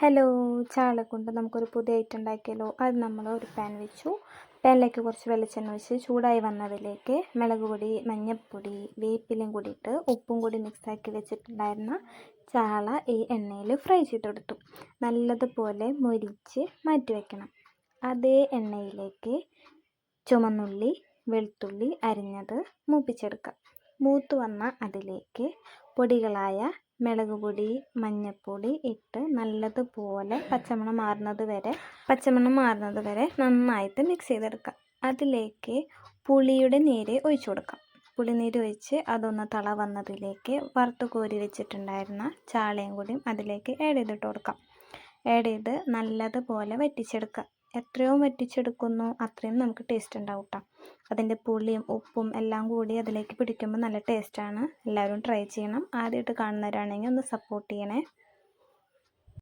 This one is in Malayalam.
ഹലോ ചാള കൊണ്ട് നമുക്കൊരു പുതിയ ഐറ്റം ഉണ്ടാക്കിയല്ലോ അത് നമ്മൾ ഒരു പാൻ വെച്ചു. പാനിലേക്ക് കുറച്ച് വെളിച്ചെണ്ണ ഒഴിച്ച് ചൂടായി വന്നതിലേക്ക് മുളക് പൊടി മഞ്ഞൾപ്പൊടി വേപ്പിലയും കൂടിയിട്ട് ഉപ്പും കൂടി മിക്സാക്കി വെച്ചിട്ടുണ്ടായിരുന്ന ചാള ഈ എണ്ണയിൽ ഫ്രൈ ചെയ്തെടുത്തു നല്ലതുപോലെ മുരിച്ച് മാറ്റി വയ്ക്കണം അതേ എണ്ണയിലേക്ക് ചുമന്നുള്ളി വെളുത്തുള്ളി അരിഞ്ഞത് മൂപ്പിച്ചെടുക്കാം. മൂത്ത് വന്ന അതിലേക്ക് പൊടികളായ മുളക് പൊടി മഞ്ഞൾപ്പൊടി ഇട്ട് നല്ലതുപോലെ പച്ചമണം മാറുന്നത് വരെ പച്ചമണം മാറുന്നത് വരെ നന്നായിട്ട് മിക്സ് ചെയ്തെടുക്കാം. അതിലേക്ക് പുളിയുടെ നീര് ഒഴിച്ചു കൊടുക്കാം. പുളിനീര് ഒഴിച്ച് അതൊന്ന് തള വന്നതിലേക്ക് വറുത്ത് കോരി വെച്ചിട്ടുണ്ടായിരുന്ന ചാളയും കൂടിയും അതിലേക്ക് ആഡ് ചെയ്തിട്ട് കൊടുക്കാം. ആഡ് ചെയ്ത് നല്ലതുപോലെ വറ്റിച്ചെടുക്കുക. എത്രയോ വറ്റിച്ചെടുക്കുന്നു അത്രയും നമുക്ക് ടേസ്റ്റ് ഉണ്ടാവും കേട്ടോ അതിന്റെ പുളിയും ഉപ്പും എല്ലാം കൂടി അതിലേക്ക് പിടിക്കുമ്പോൾ നല്ല ടേസ്റ്റാണ് എല്ലാവരും ട്രൈ ചെയ്യണം. ആദ്യമായിട്ട് കാണുന്നവരാണെങ്കിൽ ഒന്ന് സപ്പോർട്ട് ചെയ്യണേ.